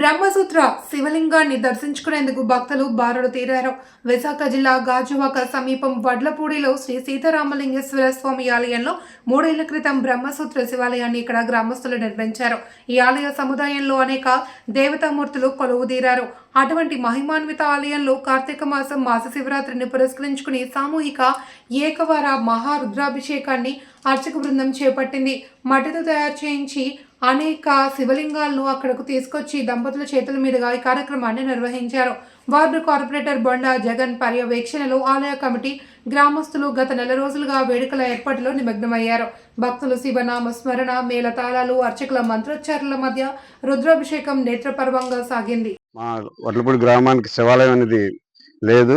బ్రహ్మసూత్ర శివలింగాన్ని దర్శించుకునేందుకు భక్తులు బారులు తీరారు. విశాఖ జిల్లా గాజువాక సమీపం వడ్లపూడిలో శ్రీ సీతారామలింగేశ్వర స్వామి ఆలయంలో మూడేళ్ళ క్రితం బ్రహ్మసూత్ర శివాలయాన్ని ఇక్కడ గ్రామస్తులు నిర్మించారు. ఈ ఆలయ సముదాయంలో అనేక దేవతామూర్తులు కొలువుదీరారు అటువంటి మహిమాన్విత ఆలయంలో కార్తీక మాసం మాస శివరాత్రిని పురస్కరించుకుని సామూహిక ఏకవార మహారుద్రాభిషేకాన్ని అర్చక బృందం చేపట్టింది. మట్టితో తయారు చేయించి అనేక శివలింగాలను అక్కడకు తీసుకొచ్చి దంపతుల చేతుల మీదుగా ఈ కార్యక్రమాన్ని నిర్వహించారు. వార్డు కార్పొరేటర్ బొండా జగన్ పర్యవేక్షణలో ఆలయ కమిటీ గ్రామస్తులు గత నెల రోజులుగా వేడుకల ఏర్పాటులో నిమగ్నమయ్యారు. భక్తులు శివనామ స్మరణ మేళతాళాలు అర్చకుల మంత్రోచ్చారుల మధ్య రుద్రాభిషేకం నేత్రపర్వంగా సాగింది. మా వడ్లపూడి గ్రామానికి శివాలయం అనేది లేదు.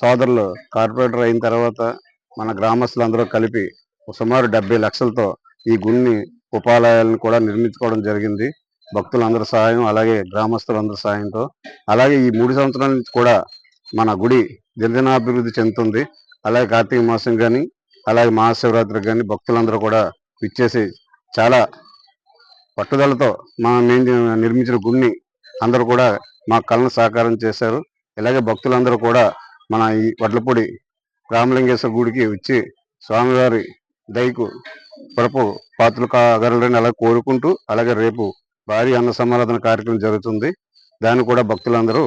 సోదరులు కార్పొరేటర్ అయిన తర్వాత మన గ్రామస్తులందరూ కలిపి సుమారు డెబ్బై లక్షలతో ఈ గుడిని ఉపాలయాలను కూడా నిర్మించుకోవడం జరిగింది. భక్తులందరి సహాయం అలాగే గ్రామస్తులందరి సహాయంతో అలాగే ఈ మూడు సంవత్సరాల నుంచి కూడా మన గుడి దినదినాభివృద్ధి చెందుతుంది. అలాగే కార్తీక మాసం కానీ అలాగే మహాశివరాత్రి కానీ భక్తులందరూ కూడా ఇచ్చేసి చాలా పట్టుదలతో మనం నిర్మించిన గుడిని అందరూ కూడా మా కళను సాకారం చేశారు. ఇలాగే భక్తులందరూ కూడా మన ఈ వడ్లపూడి రామలింగేశ్వర గుడికి వచ్చి స్వామివారి దయకు పొరపు పాత్రలు కాగలరని అలా కోరుకుంటూ అలాగే రేపు భారీ అన్న సమారాధన కార్యక్రమం జరుగుతుంది. దాన్ని కూడా భక్తులందరూ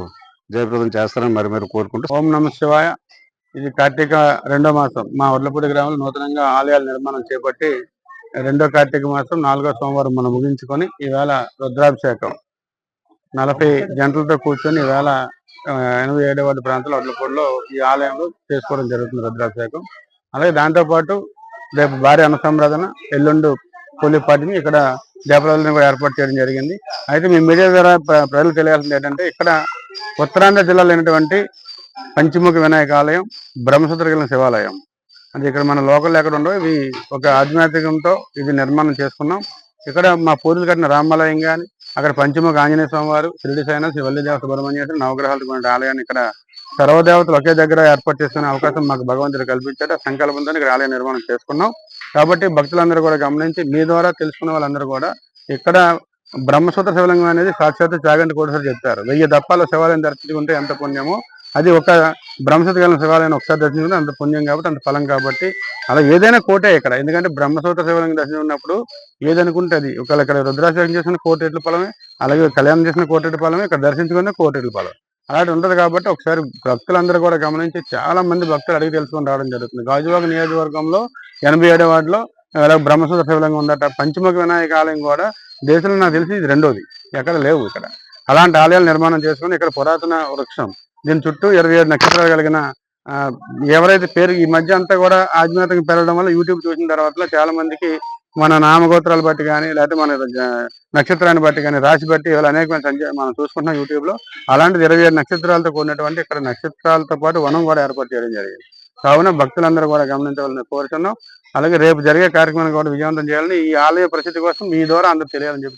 జయప్రదం చేస్తారని మరి మీరు కోరుకుంటూ ఓం నమ శివాయ. ఇది కార్తీక రెండో మాసం. మా ఒడ్లపూడి గ్రామంలో నూతనంగా ఆలయాల నిర్మాణం చేపట్టి రెండో కార్తీక మాసం నాలుగో సోమవారం మనం ముగించుకొని ఈవేళ రుద్రాభిషేకం. నలభై గంటలతో కూర్చొని ఈవేళ ఎనభై ఏడవ ప్రాంతంలో ఒడ్లపూడిలో ఈ ఆలయంలో చేసుకోవడం జరుగుతుంది రుద్రాభిషేకం. అలాగే దాంతోపాటు రేపు భారీ అన్నసంరాధన ఎల్లుండు కూలిపాటిని ఇక్కడ దేవతలను కూడా ఏర్పాటు చేయడం జరిగింది. అయితే మీ మీడియా ద్వారా ప్రజలు తెలియాల్సింది ఏంటంటే ఇక్కడ ఉత్తరాంధ్ర జిల్లాలో అయినటువంటి పంచముఖ వినాయక ఆలయం బ్రహ్మసూత్రగిలిన శివాలయం. అంటే ఇక్కడ మన లోకల్ ఎక్కడ ఉండవు ఇవి ఒక ఆధ్యాత్మికంతో ఇది నిర్మాణం చేసుకున్నాం. ఇక్కడ మా పూర్వీకులు కట్టిన రామాలయం కానీ అక్కడ పంచముఖ ఆంజనేయ స్వామి వారు షిరిడి సైన వల్లిదేవ సుబ్రహ్మణ్యేశ్వర నవగ్రహాలు ఆలయాన్ని ఇక్కడ సర్వదేవతలు ఒకే దగ్గర ఏర్పాటు చేసుకునే అవకాశం మాకు భగవంతుడు కల్పించాడు. ఆ సంకల్పంతో ఇక్కడ ఆలయ నిర్మాణం చేసుకున్నాం. కాబట్టి భక్తులందరూ కూడా గమనించి మీ ద్వారా తెలుసుకున్న వాళ్ళందరూ కూడా ఇక్కడ బ్రహ్మసూత్ర శివలింగం అనేది సాక్షాత్ చాగంటి కోటేశ్వర చెప్పారు. వెయ్యి దప్పాల శివాలయం దర్శించుకుంటే ఎంత పుణ్యమో అది ఒక బ్రహ్మసూత్ర కలిగిన శివాలయం ఒకసారి దర్శించుకుంటే అంత పుణ్యం కాబట్టి అంత ఫలం కాబట్టి అలా ఏదైనా కోటే ఇక్కడ. ఎందుకంటే బ్రహ్మసూత్ర శివలింగం దర్శించుకున్నప్పుడు ఏదనుకుంటే అది. ఒకవేళ ఇక్కడ రుద్రాభిషేకం చేసిన కోటేట్ల ఫలమే అలాగే కళ్యాణం చేసిన కోటేటి ఫలమే ఇక్కడ దర్శించుకున్న కోటేట్ల ఫలం. అలాంటి ఉండదు కాబట్టి ఒకసారి భక్తులందరూ కూడా గమనించి చాలా మంది భక్తులు అడిగి తెలుసుకొని రావడం జరుగుతుంది. గాజువాక నియోజకవర్గంలో ఎనభై ఏడో వార్డులో అలాగే బ్రహ్మసూత్ర శివలింగం ఉందట. పంచముఖ వినాయక ఆలయం కూడా దేశంలో నాకు తెలిసి ఇది రెండోది. ఎక్కడ లేవు ఇక్కడ. అలాంటి ఆలయాలు నిర్మాణం చేసుకుని ఇక్కడ పురాతన వృక్షం. దీని చుట్టూ ఇరవై ఏడు నక్షత్రాలు కలిగిన ఆ, ఎవరైతే పేరు ఈ మధ్య అంతా కూడా ఆధ్యాత్మిక పెరగడం వల్ల యూట్యూబ్ చూసిన తర్వాత చాలా మందికి మన నామగోత్రాలు బట్టి కానీ లేకపోతే మన నక్షత్రాన్ని బట్టి కానీ రాశి బట్టి ఇవాళ అనేకమైన సంచ మనం చూసుకుంటున్నాం యూట్యూబ్లో అలాంటిది ఇరవై ఏడు నక్షత్రాలతో కూడినటువంటి ఇక్కడ నక్షత్రాలతో పాటు వనం కూడా ఏర్పాటు చేయడం జరిగింది. కావున భక్తులందరూ కూడా గమనించవాలని కోరుతున్నాం అలాగే రేపు జరిగే కార్యక్రమాన్ని కూడా విజయవంతం చేయాలని ఈ ఆలయ ప్రసిద్ధి కోసం మీ ద్వారా అందరూ తెలియాలని చెప్పి